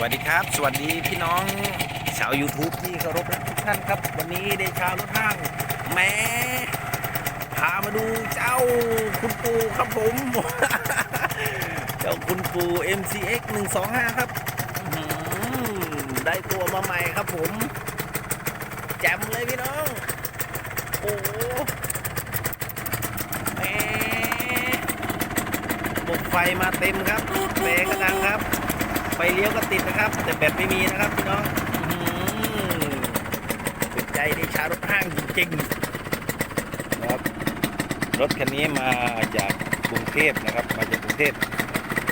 วัสดีครับ สวัสดีพี่น้องชาว YouTube ที่เคารพทุกท่านครับ วันนี้ได้ชาวรถห้าง แม้พามาดูเจ้าคุณปูครับผม เจ้าคุณปู MCX 125 ครับ ได้ตัวมาใหม่ครับผม แจ่มเลยพี่น้อง โอ้แมระบบไฟมาเต็มครับแปรกระดัง ไฟเลี้ยวก็ติดนะครับ แต่แบตไม่มีนะครับพี่น้องอื้อหือเป็นใจในชารถห้างจริงๆนะครับ รถคันนี้มาจากกรุงเทพนะครับ มาจากกรุงเทพ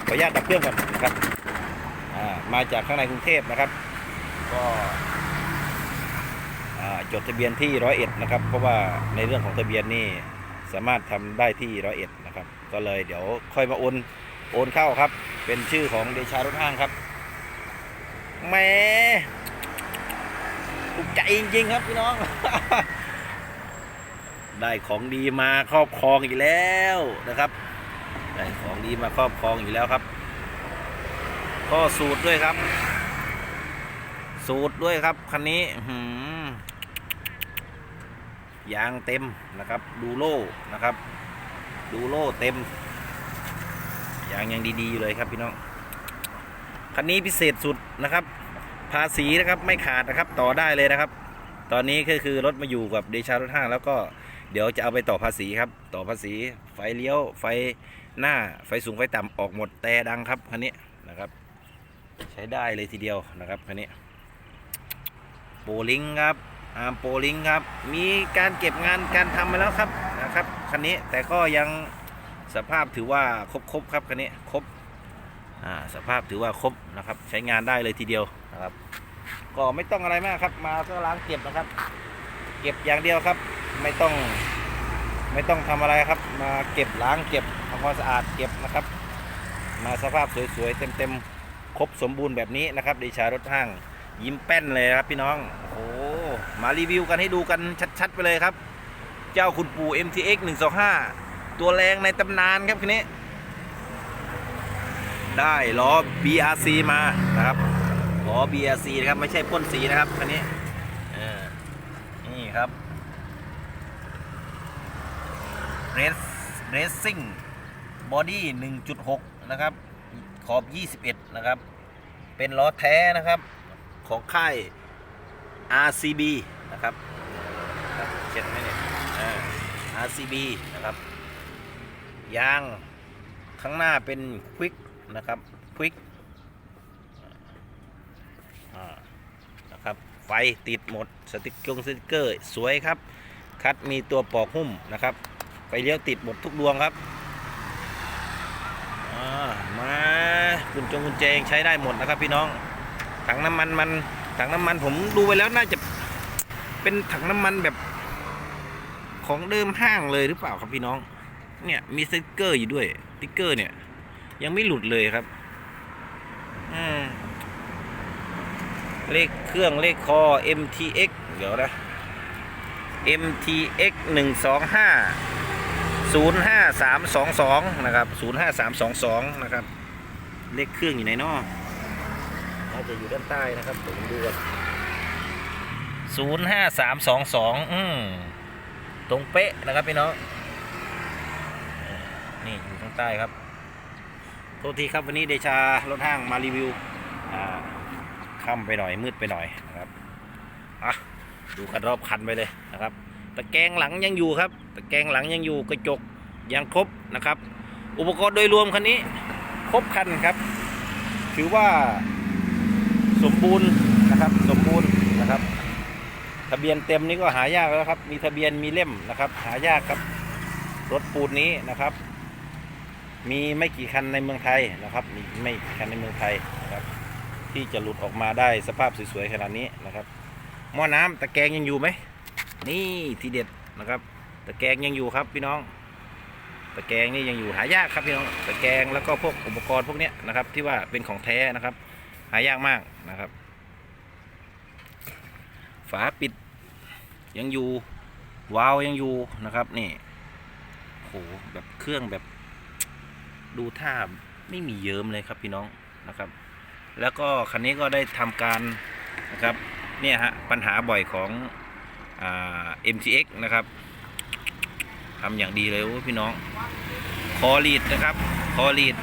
ขออนุญาตดับเครื่องก่อนนะครับอ่ามาจากข้างในกรุงเทพนะครับ ก็จดทะเบียนที่ร้อยเอ็ดนะครับ เพราะว่าในเรื่องของทะเบียนนี่สามารถทำได้ที่ร้อยเอ็ดนะครับ ก็เลยเดี๋ยวค่อยมาโอน โอนเข้าครับ เป็นชื่อของเดชารถห้างครับแหม่ถูกใจจริงๆครับพี่น้อง ได้ของดีมาครอบครองอีกแล้วนะครับ ได้ของดีมาครอบครองอีกแล้วครับ ก็สูตรด้วยครับ สูตรด้วยครับคันนี้หือยางเต็มนะครับ ดูโล่นะครับ ดูโล่เต็ม ยางยังดีๆอยู่เลยครับพี่น้องคันนี้พิเศษสุดนะครับ ภาษีนะครับไม่ขาดนะครับต่อได้เลยนะครับ ตอนนี้ก็คือรถมาอยู่กับเดชารถห้างแล้วก็เดี๋ยวจะเอาไปต่อภาษีครับ ต่อภาษีไฟเลี้ยวไฟหน้าไฟสูงไฟต่ำออกหมดแต่ดังครับคันนี้นะครับ ใช้ได้เลยทีเดียวนะครับคันนี้โปลิงครับอาร์มโปลิงครับ มีการเก็บงานการทำมาแล้วครับนะครับคันนี้แต่ก็ยัง สภาพถือว่าครบครบครับคันนี้ครบอ่าสภาพถือว่าครบนะครับ ใช้งานได้เลยทีเดียวนะครับ ก็ไม่ต้องอะไรมากครับ มาก็ล้างเก็บนะครับ เก็บอย่างเดียวครับ ไม่ต้องไม่ต้องทำอะไรครับ มาเก็บล้างเก็บทำความสะอาดเก็บนะครับ มาสภาพสวยๆเต็มๆครบสมบูรณ์แบบนี้นะครับดิชารถห้างยิ้มแป้นเลยครับพี่น้องโอ้มารีวิวกันให้ดูกันชัดๆไปเลยครับ เจ้าคุณปู่ MTX 125 ตัวแรงในตำนานครับคันนี้ ได้ล้อ BRC มานะครับล้อ BRC นะครับไม่ใช่พ่นสีนะครับคันนี้นี่ครับ Race Racing Body 1.6 นะครับ ขอบ 21 นะครับ เป็นล้อแท้นะครับ ของค่าย RCB นะครับเขียนไหมเนี่ย RCB นะครับ ยางข้างหน้าเป็น Quick นะครับ Quick อ่านะครับไฟติดหมดสติกเกอร์สติกเกอร์สวยครับ คัดมีตัวปอกหุ้มนะครับไฟเลี้ยวติดหมดทุกดวงครับมากุญจงกุญแจงใช้ได้หมดนะครับพี่น้องถังน้ำมันมันถังน้ำมันผมดูไปแล้วน่าจะเป็นถังน้ำมันแบบของเดิมห้างเลยหรือเปล่าครับพี่น้อง เนี่ยมีสติ๊กเกอร์อยู่ด้วยสติ๊กเกอร์เนี่ย ยังไม่หลุดเลยครับเลขเครื่องเลขคอ MTX เดี๋ยวนะ MTX 125 05322 นะครับ 05322 นะครับ เลขเครื่องอยู่ไหนนาะน่าจะอยู่ด้านใต้นะครับผมดูก่อนศูนย์ห้าสามสองสองอืมตรงเป๊ะนะครับพี่น้อง นี่อยู่ข้างใต้ครับ โทษทีครับวันนี้เดชารถห้างมารีวิวอ่าค่ำไปหน่อยมืดไปหน่อยนะครับอะดูกันรอบคันไปเลยนะครับ ตะแกรงหลังยังอยู่ครับ ตะแกรงหลังยังอยู่กระจกยังครบนะครับ อุปกรณ์โดยรวมคันนี้ ครบคันครับ ถือว่าสมบูรณ์นะครับ สมบูรณ์นะครับ ทะเบียนเต็มนี้ก็หายากแล้วครับ มีทะเบียนมีเล่มนะครับ หายากครับรถปูนนี้นะครับ มีไม่กี่คันในเมืองไทยนะครับ มีไม่กี่คันในเมืองไทยนะครับ ที่จะหลุดออกมาได้สภาพสวยๆขนาดนี้นะครับหม้อน้ำตะแกรงยังอยู่ไหมนี่ทีเด็ดนะครับ ตะแกรงยังอยู่ครับพี่น้อง ตะแกรงนี่ยังอยู่หายากครับพี่น้องตะแกรงแล้วก็พวกอุปกรณ์พวกเนี้ยนะครับ ที่ว่าเป็นของแท้นะครับ หายากมากนะครับ ฝาปิดยังอยู่วาล์วยังอยู่นะครับนี่โหแบบเครื่องแบบ ดูท่าไม่มีเยิ้มเลยครับพี่น้องนะครับ แล้วก็คันนี้ก็ได้ทำการนะครับเนี่ยฮะปัญหาบ่อยของอ่า MTX นะครับทำอย่างดีเลยพี่น้อง คอรีดนะครับคอรีด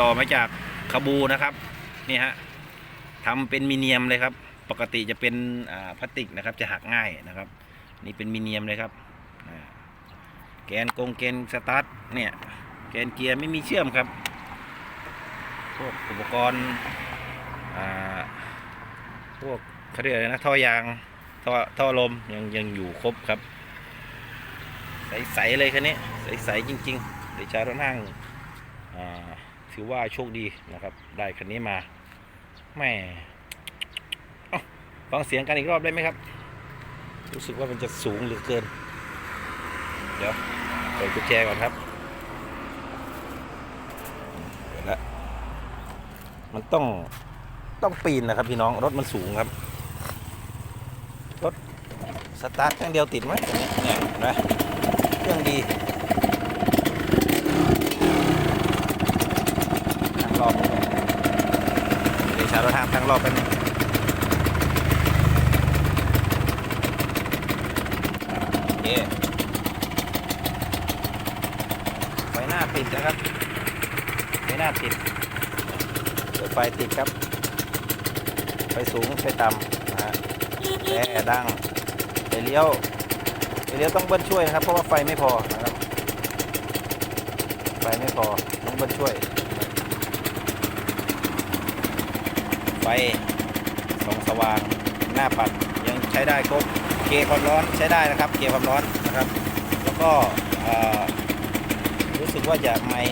ต่อมาจากคาบูนะครับนี่ฮะทำเป็นมีเนียมเลยครับ ปกติจะเป็นพลาสติกนะครับจะหักง่ายนะครับ นี่เป็นมีเนียมเลยครับแกนกงแกนสตาร์ทเนี่ย แกนเกียร์ไม่มีเชื่อมครับ พวกอุปกรณ์พวกเขาเรียกอะไรนะท่อยางท่อท่อลมยังยังอยู่ครบครับ ใสๆเลยคันนี้ ใสๆจริงๆเดี๋ยวจะรถนั่งถือว่าโชคดีนะครับ ได้คันนี้มาแม่เอ้าฟังเสียงกันอีกรอบได้ไหมครับ รู้สึกว่ามันจะสูงเหลือเกิน เดี๋ยวเปิดกุญแจก่อนครับเปิดแล้ว มันต้องต้องปีนนะครับพี่น้องรถมันสูงครับ รถสตาร์ทครั้งเดียวติดไหมเนี่ยนไหมเครื่องดีทางรอบเดี๋ยวชาร์จทางทางรอบเป็นงโอเคไฟหน้าติดนะครับไฟหน้าปิด ไฟติดครับไฟสูงไฟต่ำนะฮะแต่ดังไฟเลี้ยวไฟเลี้ยวต้องเบิ้ลช่วยนะครับ เพราะว่าไฟไม่พอนะครับ ไฟไม่พอต้องเบิ้ลช่วย ไฟส่องสว่างหน้าปัดยังใช้ได้ครบเกยร์ความร้อนใช้ได้นะครับ เกยร์ความร้อนนะครับ แล้วก็รู้สึกว่าจะไม่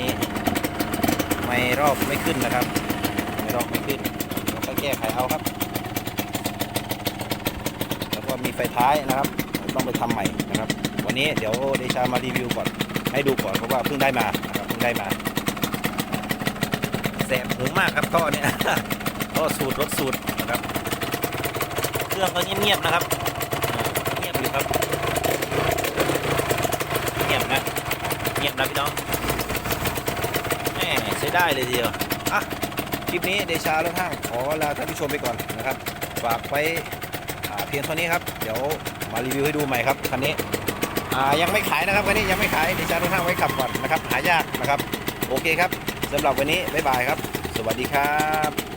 ไม่รอบไม่ขึ้นนะครับ ไม่รอบไม่ขึ้นแล้วก็แก้ไขเอาครับ แล้วก็มีไฟท้ายนะครับ ต้องไปทำใหม่นะครับ วันนี้เดี๋ยวเดชามารีวิวก่อน ให้ดูก่อนเพราะว่าเพิ่งได้มานะครับเพิ่งได้มาแสบหูมากครับท่อเนี่ยท่อสูตรรถสูตรนะครับ เครื่องก็เงียบๆนะครับเงียบอยู่ครับเงียบนะเงียบนะพี่น้องแหมใช้ได้เลยทีเดียวอะ ลิปนี้เดชาแล้วท่างขอลาท่านผู้ชมไปก่อนนะครับ ฝากไว้เพียงเท่านี้ครับ เดี๋ยวมารีวิวให้ดูใหม่ครับคันนี้ยังไม่ขายนะครับวันนี้ยังไม่ขายดิฉันต้องห้างไว้ขับก่อนนะครับ หายากนะครับ โอเคครับสำหรับวันนี้บ๊ายบายครับ สวัสดีครับ